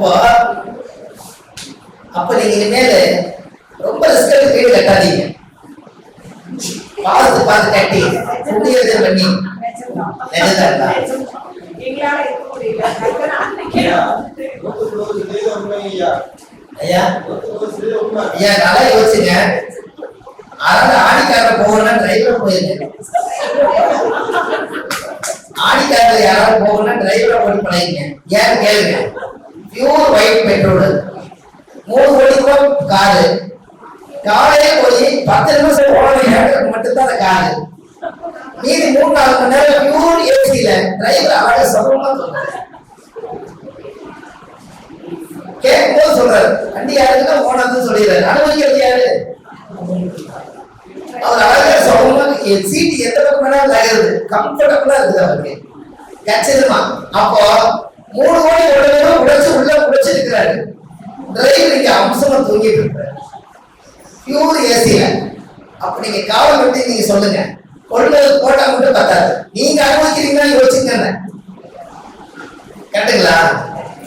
இப்போ அப்ப நீங்க இனிமேல் ரொம்ப ரிஸ்க் எடுத்து வீடு கட்டாதீங்க. பார்த்து பார்த்து கட்டி புண்ணியத்தை பண்ணி நல்லா யோசிச்சுங்க அதாவது ஆடிக்கார போகணும்னா டிரைவர் போயிருங்க ஆடிக்காரல யாராவது போகணும்னா டிரைவரை போட்டு பழகிங்க. ஏன்னு கேளுங்க. பியூர் ஒயிட் பெட்ரோல் மூணு கோடி ரூபாய் காரு காலையே போய் பத்து நிமிஷம் போன மட்டும்தான் அந்த காரு மீதி மூணு நாலு மணி நேரம் பியூர் ஏசியில டிரைவர் அழகா சுகமா சொல்றாரு. கேட்கும்போது சொல்றாரு வண்டி யாருக்குன்னா போனாதுன்னு சொல்லிடுறாரு. அனுபவிக்கிறது யாரு? அவர் அழகா சுகமா சீட்டு எந்த பக்கம் வேணாலும் நகருது. கம்ஃபர்டபுளா இருக்குது அவருக்கு. கச்சிதமா. அப்போ மூணு இருக்கிறாரு. டிரைவர் அம்சமா தூங்கிட்டு இருக்கிறாரு பியூர் ஏசியில அப்ப நீங்க காவல் பற்றி நீங்க சொல்லுங்க. கொண்டு போட்டா மட்டும் பத்தாது. நீங்க அனுபவிக்கிறீங்கன்னா யோசிச்சுங்க கேட்டுங்களா?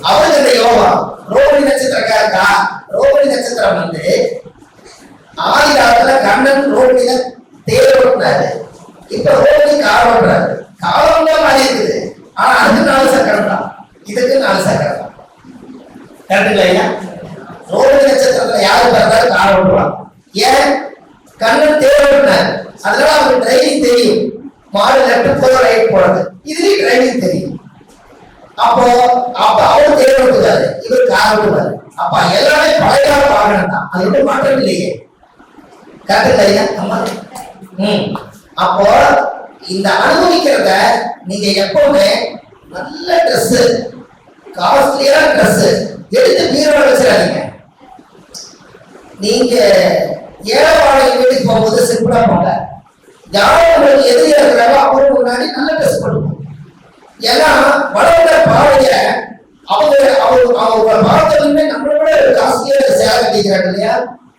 அவருக்கு இந்த யோகம் ரோகிணி நட்சத்திரக்காரக்கா ரோகிணி நட்சத்திரம் வந்து ஆதி கண்ணன் ரோகிணியில தேர் ஓட்டினாரு. இப்ப ரோகிணி கார் ஓட்டுறாரு காலம் தான் மாறி இருக்குது. ஆனா அதுக்கு நாள் சக்கரம் தான் இதுக்கு நாலு சக்கரம் தான் கரெக்டுங்களா ஐயா ரோகிணி நட்சத்திரத்துல யாரு பிறந்தாரு கார் ஓட்டுவாங்க ஏன்? கண்ணன் தேர் ஓட்டினார் அதனால அவருக்கு டிரைவிங் தெரியும். மாடு லெஃப்ட் போற ரைட் போறது இதுலயும் டிரைவிங் தெரியும். அப்போ அப்ப அவர் தேர் ஓட்டுவாரு இவர் கார் ஓட்டுவாரு அப்ப எல்லாமே பழைய கால வாகனம் தான். அது ஒன்றும் மாற்றம் இல்லையே. கரெக்ட் இல்லையா? அம்மா ம். அப்போ இந்த அனுபவிக்கிறத நீங்க எப்பவுமே நல்ல ட்ரெஸ் காஸ்ட்லியான ட்ரெஸ் எடுத்து பீரோட வச்சிடாதீங்க. நீங்க ஏழவாழை வீட்டுக்கு போகும்போது சிம்பிளா போங்க. யாரும் உங்களுக்கு எதிரியா இருக்கிறாரோ அவருக்கு முன்னாடி நல்ல ட்ரெஸ் பண்ணுவோம் ஏன்னா வளர்ந்த பாவைய அவங்க அவங்க அவங்க பார்த்ததுமே நம்மளை விட காசியா சேவை கேட்கிறாங்க இல்லையா?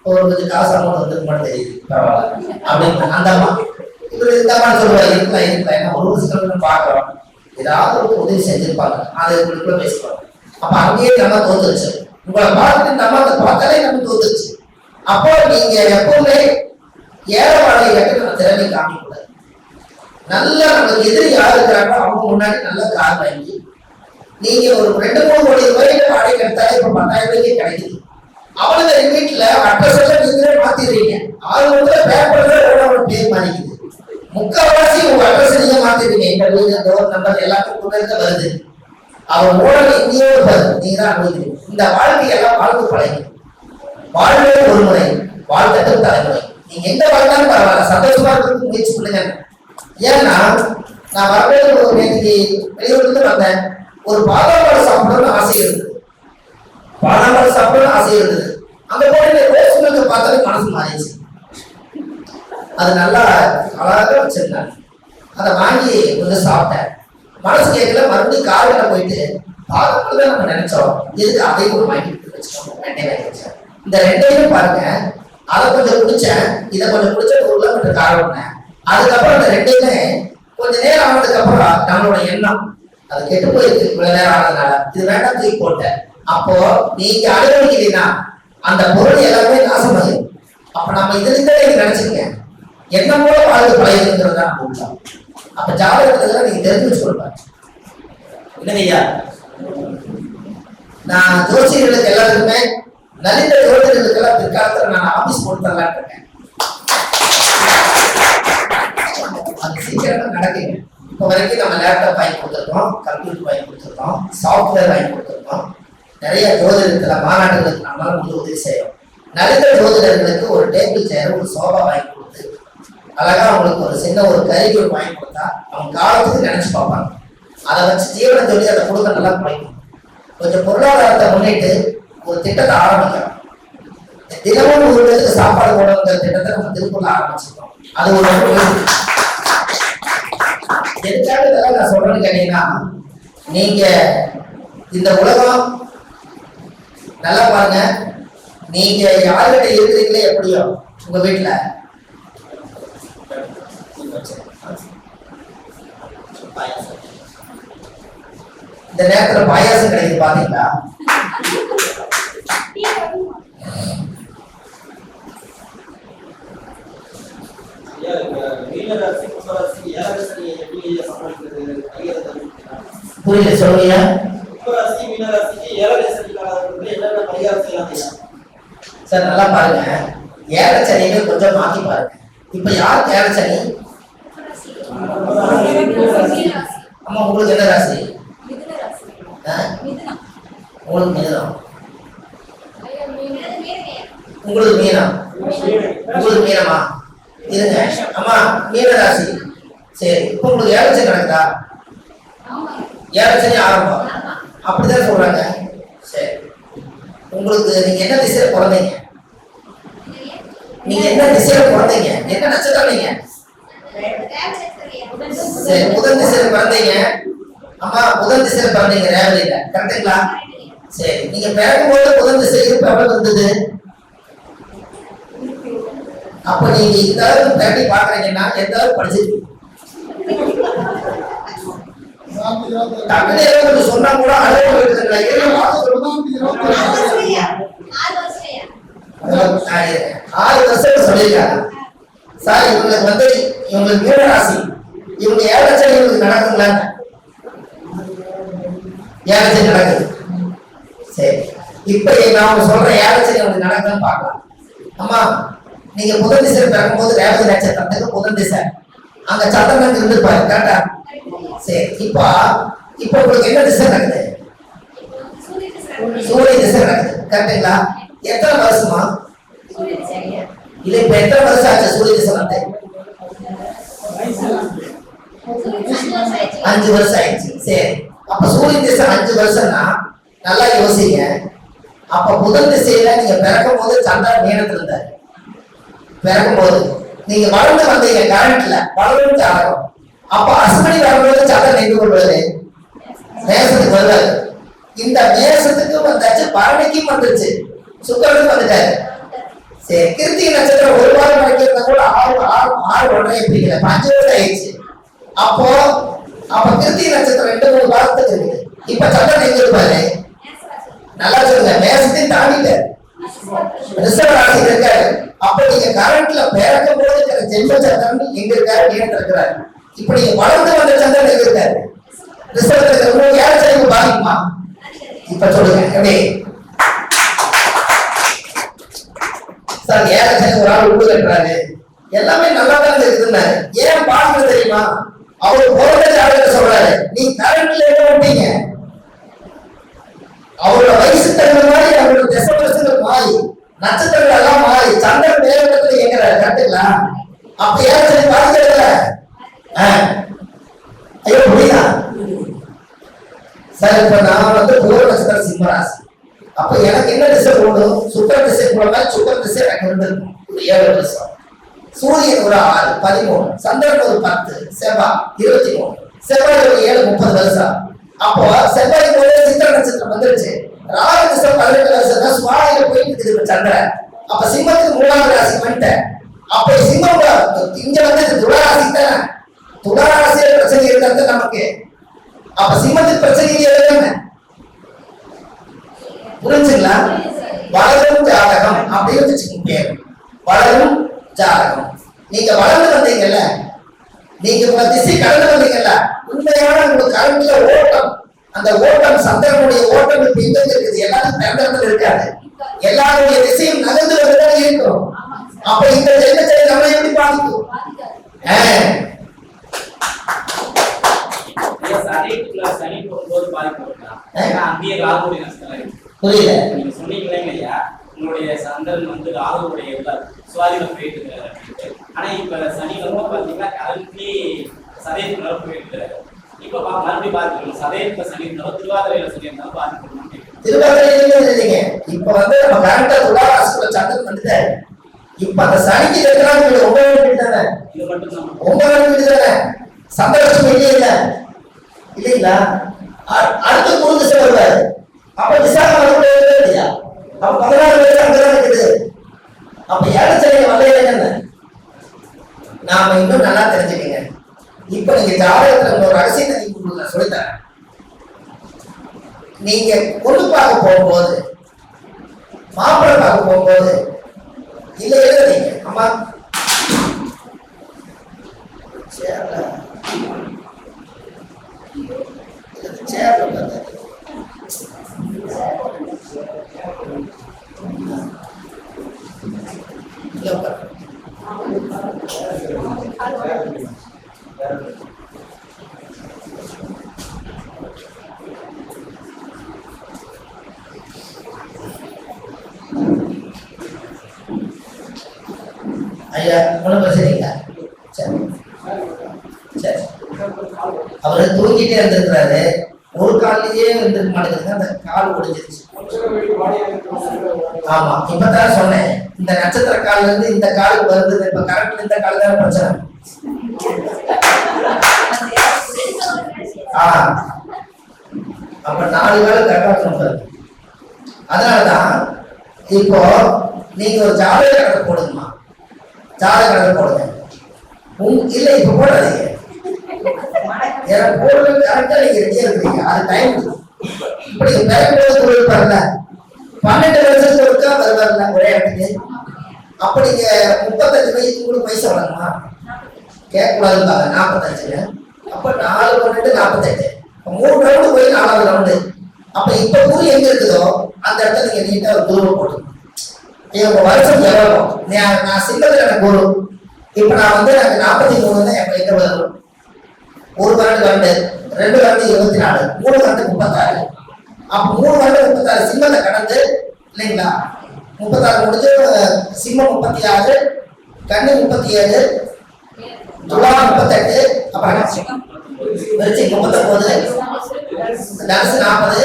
ஒரு கொஞ்சம் காசு அமௌண்ட் வந்து மட்டும் தெரியுது பரவாயில்ல. அப்படின்னு அந்த அம்மா இவர் இந்த அம்மா சொல்லுவாங்க இருக்கலாம் இருக்கலாம் ஏன்னா ஒரு வருஷத்துல பாக்குறோம் ஏதாவது ஒரு உதவி செஞ்சிருப்பாங்க. அதை உங்களுக்குள்ள பேசுவாங்க அப்ப அங்கேயே நம்ம தோத்துருச்சு. உங்களை பார்த்து நம்ம அதை பார்த்தாலே நம்ம தோத்துருச்சு. அப்போ நீங்க எப்பவுமே ஏழை வாழை நம்ம திறமை காமிக்கூடாது நல்லா நமக்கு எதிரி யார் இருக்கிறாங்களோ அவங்க முன்னாடி நல்ல கார் வாங்கி நீங்க ஒரு ரெண்டு மூணு கோடி ரூபாய்க்கு வாடகை எடுத்தாலே இப்ப பத்தாயிரம் ரூபாய்க்கு கிடைக்குது. அவளுங்க வீட்டுல அட்ரஸ் எல்லாம் நீங்களே மாத்திடுறீங்க. ஆறு வந்து பேப்பர்ல ஒரு பேர் மாறிக்குது முக்கால்வாசி உங்க அட்ரஸ் நீங்க மாத்திடுறீங்க இந்த வீடு டோர் நம்பர் எல்லாத்துக்கும் வருது. அவன் ஊழலை இங்கேயே இருப்பாரு நீங்க தான் அனுபவிக்கிறீங்க. இந்த வாழ்க்கையெல்லாம் வாழ்ந்து பழகி வாழ்வே ஒரு முறை வாழ்க்கட்டும் தலைமுறை. நீங்க எந்த வாழ்ந்தாலும் பரவாயில்ல. சந்தோஷமா இருக்கிறதுக்கு முயற்சி பண்ணுங்க. ஏன்னா நான் வரவேற்று ஒரு நேற்று வெளியூர்லேருந்து வந்தேன். ஒரு பாதாம் சாப்பிடணும்னு ஆசை இருந்தது. பாதாம் சாப்பிடணும்னு ஆசை இருந்தது. அந்த போய் ரோஸ் மில்க் பார்த்தாலே மனசு மாறிடுச்சு. அது நல்லா அழகாக வச்சிருந்தாங்க. அதை வாங்கி கொஞ்சம் சாப்பிட்டேன். மனசு கேட்கல மறுபடியும் காரில் போயிட்டு பாதாம் தான் நம்ம நினைச்சோம். எதுக்கு அதை ஒரு வாங்கி வச்சுக்கோங்க ரெண்டே வாங்கி வச்சேன் இந்த ரெண்டையும் பாருங்க. அதை கொஞ்சம் குடிச்சேன் இதை கொஞ்சம் குடிச்ச பொருளை கொஞ்சம் காரணம் அதுக்கப்புறம் அந்த ரெண்டையுமே கொஞ்ச நேரம் ஆனதுக்கு அப்புறம் நம்மளோட எண்ணம் அது கெட்டு போயிருக்கு இவ்வளவு நேரம் ஆனதுனால. இது வேண்டாம் தூக்கி போட்டேன். அப்போ நீங்க அனுபவிக்கிறீங்கன்னா அந்த பொருள் எல்லாமே நாசமாயிரும் அப்ப நம்ம இதுல இருந்தே நினைச்சுக்கங்க. என்ன மூலம் வாழ்ந்து பழகிருங்கிறது தான் நம்ம அப்ப ஜாதகத்துல நீங்க தெரிஞ்சு வச்சுக்கொள்ளுங்க இல்லைங்கய்யா நான் ஜோசியர்களுக்கு எல்லாருக்குமே நலிந்த ஜோதிடர்களுக்கு எல்லாம் பிற்காலத்துல நான் ஆபீஸ் போட்டு தரலான்னு இருக்கேன். அது சீக்கிரமா நடக்குங்க. இப்போ வரைக்கும் நம்ம லேப்டாப் வாங்கி கொடுத்துருக்கோம் கம்ப்யூட்டர் வாங்கி கொடுத்துருக்கோம் சாஃப்ட்வேர் வாங்கி கொடுத்துருக்கோம். நிறைய ஜோதிடத்துல மாநாடுகளுக்கு நம்மளால வந்து உதவி செய்யறோம். நலிந்த ஜோதிடர்களுக்கு ஒரு டேபிள் சேர் ஒரு சோபா வாங்கி அழகா அவங்களுக்கு ஒரு சின்ன ஒரு கருவிகள் வாங்கி கொடுத்தா அவங்க காலத்துக்கு நினைச்சு பார்ப்பாங்க அதை வச்சு ஜீவன சொல்லி அதை கொடுக்க நல்லா குறைக்கும் கொஞ்சம் பொருளாதாரத்தை முன்னிட்டு ஒரு திட்டத்தை ஆரம்பிக்கிறோம் தினமும் ஒரு பேருக்கு சாப்பாடு போடுங்கிற திட்டத்தை நம்ம திருப்பூர்ல ஆரம்பிச்சிருக்கோம். அது ஒரு எதுக்காக இதெல்லாம் நான் சொல்றேன்னு கேட்டீங்கன்னா நீங்க இந்த உலகம் நல்லா பாருங்க. நீங்க யார்கிட்ட இருக்கிறீங்களே எப்படியோ உங்க வீட்டுல இந்த நேரத்துல பாயாசம் கிடைக்குது பாத்தீங்களா புரியல சொல்லுங்க சார் நல்லா பாருங்க. ஏழச்சனின்னு கொஞ்சம் மாத்தி பாருங்க. இப்ப யார் ஏழச்சனி அம்மா உங்களுக்கு என்ன ராசி? ஆ? உங்களுக்கு மீனம். உங்களுக்கு மீனம். உங்களுக்கு மீனமா? இருங்க. அம்மா மீன ராசி. சரி இப்போ உங்களுக்கு ஏழச்சனி கணக்குதா? ஏழச்சனி ஆரம்பம். அப்படிதான் சொல்றாங்க. சரி. உங்களுக்கு நீங்க என்ன திசையில பிறந்தீங்க? நீங்க என்ன திசையில பிறந்தீங்க? என்ன நட்சத்திரம் நீங்க? சரி முதல் திசையில பிறந்தீங்க அம்மா முதல் திசையில பிறந்தீங்க ரேவதியில கரெக்டுங்களா? சரி நீங்க பிறக்கும் போது முதல் திசை இருப்பு எவ்வளவு இருந்தது? அப்ப நீங்க இந்த அளவுக்கு தட்டி பாக்குறீங்கன்னா எந்த அளவுக்கு படிச்சிருக்கீங்க? சொன்னா கூட அளவு போயிட்டுங்களா ஆறு வருஷம். சொல்லியிருக்காங்க. சார் இவங்களுக்கு வந்து இவங்களுக்கு மீன ராசி இவங்க ஏழச்சல் இவங்களுக்கு நடக்குங்களா? ஏழச்சல் நடக்குது. சரி. இப்ப நான் அவங்க சொல்ற ஏழச்சல் இவங்களுக்கு நடக்குதுன்னு பார்க்கலாம். அம்மா நீங்க முதல் திசை பிறக்கும்போது ரேவதி நட்சத்திரத்துக்கு முதல் திசை. அங்க சந்திரன் இருந்திருப்பாரு கரெக்டா சரி. இப்போ இப்போ உங்களுக்கு என்ன திசை நடக்குது? சூரிய திசை நடக்குது. கரெக்டுங்களா எத்தனை வருஷமா? இல்ல இப்ப எத்தனை வருஷம் ஆச்சு சூரிய திசை வந்து அஞ்சு வருஷம் ஆயிடுச்சு. சரி. அப்ப சூரிய திசை அஞ்சு வருஷம்னா நல்லா யோசிங்க. அப்ப முதல் திசையில நீங்க பிறக்கும் போது சந்திரன் மீனத்துல இருந்தாரு. பிறக்கும் போது நீங்க வளர்ந்து வந்தீங்க கரண்ட்ல வளர்ந்து ஆகும் அப்ப அஸ்மணி வரும்போது சந்திரன் நின்று கொள்வது மேசத்துக்கு வருவாரு. இந்த மேசத்துக்கு வந்தாச்சு பரணிக்கும் வந்துருச்சு. சுக்கரனுக்கு வந்துட்டாரு. சரி கிருத்திகை நட்சத்திரம் ஒரு வாரம் வரைக்கும் கூட ஆறு ஆறு ஆறு ஒன்றரை பிரிக்கல. பஞ்சு வருஷம் ஆயிடுச்சு. அப்போ அப்ப திருத்தி நட்சத்திரம் ரெண்டு மூணு வாரத்துக்கு இருக்கு. இப்ப சந்திரன் எங்க நல்லா சொல்லுங்க. மேசத்தையும் தாண்டிட்டாரு. ரிசர்வ் ராசியில் இருக்காரு. அப்ப நீங்க கரண்ட்ல பிறக்கும் போது இருக்கிற ஜென்ம சந்திரன் எங்க இருக்காரு? நீங்க இருக்கிறாரு. இப்ப நீங்க வளர்ந்து வந்த சந்திரன் எங்க இருக்காரு? ரிசர்வ் இருக்கிற யார் சரிவு பாதிக்குமா இப்ப சொல்லுங்க. எப்படி? சார் ஏழை ஒரு ஆள் உண்டு கட்டுறாரு. எல்லாமே நல்லா தான் இருக்குதுன்னாரு ஏன் பாடுறது தெரியுமா? அவர் பிறந்த ஜாதகத்தை சொல்றாரு. நீ கரண்ட்ல என்ன பண்ணிட்டீங்க அவரோட வயசு தகுந்த மாதிரி அவரோட திசை வருஷங்கள் மாறி நட்சத்திரங்கள் எல்லாம் மாறி சந்திரன் வேற இடத்துல இயங்குறாரு கரெக்டுங்களா? அப்ப ஏன் சரி பாதிக்கிறதுல ஐயோ புரியுதா? சார் இப்ப நான் வந்து பூர நட்சத்திரம் சிம்மராசி அப்ப எனக்கு என்ன திசை போகணும்? சுக்கர திசை போனா சுக்கர திசை எனக்கு இருந்திருக்கும் ஏழு வருஷம் சூரியன் ஒரு ஆறு பதிமூணு சந்திரன் ஒரு பத்து செவ்வாய் இருபத்தி மூணு. செவ்வாய் ஒரு ஏழு முப்பது வருஷம். அப்போ செவ்வாய் போல சித்திர நட்சத்திரம் வந்துருச்சு. ராகு திசை பதினெட்டு வருஷம் தான் சுவாமியில போயிட்டு இருக்குது சந்திரன். அப்ப சிம்மத்துக்கு மூணாவது ராசி பண்ணிட்டேன் அப்ப சிம்மம் இங்க வந்து துளராசி தானே? துளராசியில பிரச்சனை இருக்கிறது நமக்கு. அப்ப சிம்மத்துக்கு பிரச்சனை இல்லையா புரிஞ்சுங்களா? வளரும் ஜாதகம் அப்படின்னு வச்சுக்கோங்க. வளரும் ஜாதகம். நீங்க வளர்ந்து வந்தீங்கல்ல நீங்க உங்க திசை கடந்து வந்தீங்கல்ல உண்மையான உங்களுக்கு கரண்ட்ல ஓட்டம் அந்த ஓட்டம் சந்திரனுடைய ஓட்டம் இப்ப எங்க இருக்குது. எல்லாரும் பிறந்தத்துல இருக்காது. எல்லாருடைய திசையும் நகர்ந்து வந்துதான் இருக்கும். அப்ப இந்த ஜென்மச்சரி நம்மளை எப்படி பாதிக்கும்? புரியல. நீங்க சொன்னீங்களே உங்களுடைய சந்திரன் வந்து ராகுடைய சுவாதினம் போயிட்டு இருக்காரு அப்படின்ட்டு. ஆனா இப்ப சனி வந்து பாத்தீங்கன்னா கரண்ட்லி சதயத்துக்குள்ள போயிட்டு இருக்காரு இப்ப மறுபடியும் பாத்துக்கணும் சதயத்துல சனி இருந்தாலும் திருவாதிரையில சனி இருந்தாலும் பாதிக்கணும் திருவாதிரையிலுமே இல்லைங்க. இப்ப வந்து நம்ம கரெக்டா துளாராசிக்குள்ள சந்திரன் வந்துட்டாரு. இப்ப அந்த சனிக்கு இருக்கிறாங்க ஒன்பது வீடு தானே இது மட்டும் தான் வீடு தானே சந்திரலட்சுமி இல்லையே இல்ல. இல்லைங்களா? அடுத்து திசை வருவாரு. அப்ப விசாகம் வரக்கூடிய இல்லையா? நம்ம பதினாறு பேர் அங்கதான் இருக்குது. அப்ப ஏழச்சனையை வகையில என்ன நாம இன்னும் நல்லா தெரிஞ்சுக்கங்க. இப்ப நீங்க ஜாதகத்துல ஒரு அரசியல் நீங்க நான் சொல்லித்தரேன். நீங்க பொண்ணு பார்க்க போகும்போது மாப்பிள்ளை பார்க்க போகும்போது இல்ல எழுதுறீங்க அம்மா. சரி ஐயா ஒன்றும் பிரச்சனை இல்லை சரி. சரி. அவரு தூங்கிட்டே இருந்திருக்கிறாரு. ஒரு காலிலேயே இருந்திருக்க மாட்டேங்குது அந்த கால் ஒடிஞ்சிருச்சு. ஆமா இப்பதான் சொன்னேன். இந்த நட்சத்திர கால்ல இருந்து இந்த காலுக்கு வருது. இப்ப கரெக்ட் இந்த கால் தானே பிரச்சனை? ஆ. அப்ப நாலு வேலை கரெக்டா சொல்றாரு அதனாலதான் இப்போ நீங்க ஒரு ஜாதக கணக்கு போடுங்கம்மா. ஜாதக போடுங்க. உங்க இல்ல இப்ப போடாதீங்க. எனக்கு போடுறது கரெக்டா நீங்க ரெடியா இருக்கீங்க. அது டைம் இப்படி பேரம்போது தொழில் பண்ணல. பன்னெண்டு வருஷத்துக்கு ஒருக்கா வருவார்ல ஒரே இடத்துக்கு. அப்ப நீங்க முப்பத்தஞ்சு வயசு கூட பைசா வளருமா கேட்கக்கூடாதுங்க நாற்பத்தஞ்சுங்க அப்ப நாலு பன்னெண்டு நாற்பத்தஞ்சு மூணு ரவுண்டு போய் நாலாவது ரவுண்டு அப்ப இப்ப குரு எங்க இருக்குதோ அந்த இடத்துல நீங்க நீட்டா ஒரு குருவை போட்டுக்கணும். ஐயா, உங்க வருஷம் நான் நான் சிங்கத்துல எனக்கு குரு. இப்ப நான் வந்து எனக்கு நாற்பத்தி மூணு தான் எப்ப எங்க வரும் ஒரு வருடம் ரெண்டு ரெண்டு வருடம் இருபத்தி நாலு மூணு வருடம் முப்பத்தாறு. அப்ப மூணு வருடம் முப்பத்தாறு சிம்மத்தை கடந்து இல்லைங்களா? முப்பத்தாறு முடிஞ்சு சிம்மம் முப்பத்தி ஆறு கண்ணு முப்பத்தி ஏழு துலா முப்பத்தெட்டு அப்புறம் விருச்சி முப்பத்தொன்பது தனுசு நாற்பது.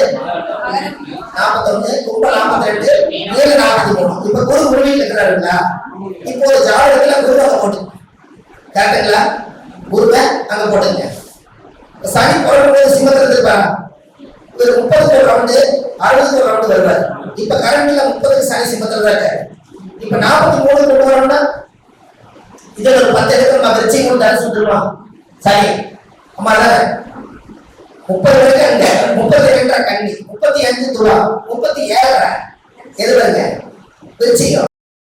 நாற்பத்தொன்னு கும்ப நாற்பத்தி ரெண்டு ஏழு நாற்பத்தி மூணு இப்ப குரு குருவியில் இருக்கிறாருங்களா இப்போ ஒரு ஜாதகத்துல குரு அங்க போட்டு கரெக்டுங்களா குருவை அங்க போட்டுங்க. இப்ப சனி போடும்போது சிம்மத்துல இருப்பாங்க ஒரு முப்பது ஒரு ரவுண்டு அறுபது ஒரு ரவுண்டு வருவார். இப்ப கரண்ட்ல முப்பதுக்கு சனி சிம்மத்துல தான் இருக்காரு. இப்ப நாற்பத்தி மூணு கொண்டு வரோம்னா இதுல ஒரு பத்து இடத்துல நம்ம வச்சு கொண்டு தனுசு விட்டுருவோம் சரி. அம்மா முப்பது வரைக்கும் முப்பது முப்பத்தி ரெண்டரை கண்ணி முப்பத்தி அஞ்சு துலா முப்பத்தி ஏழரை. எது வருங்க? விருச்சிகம்.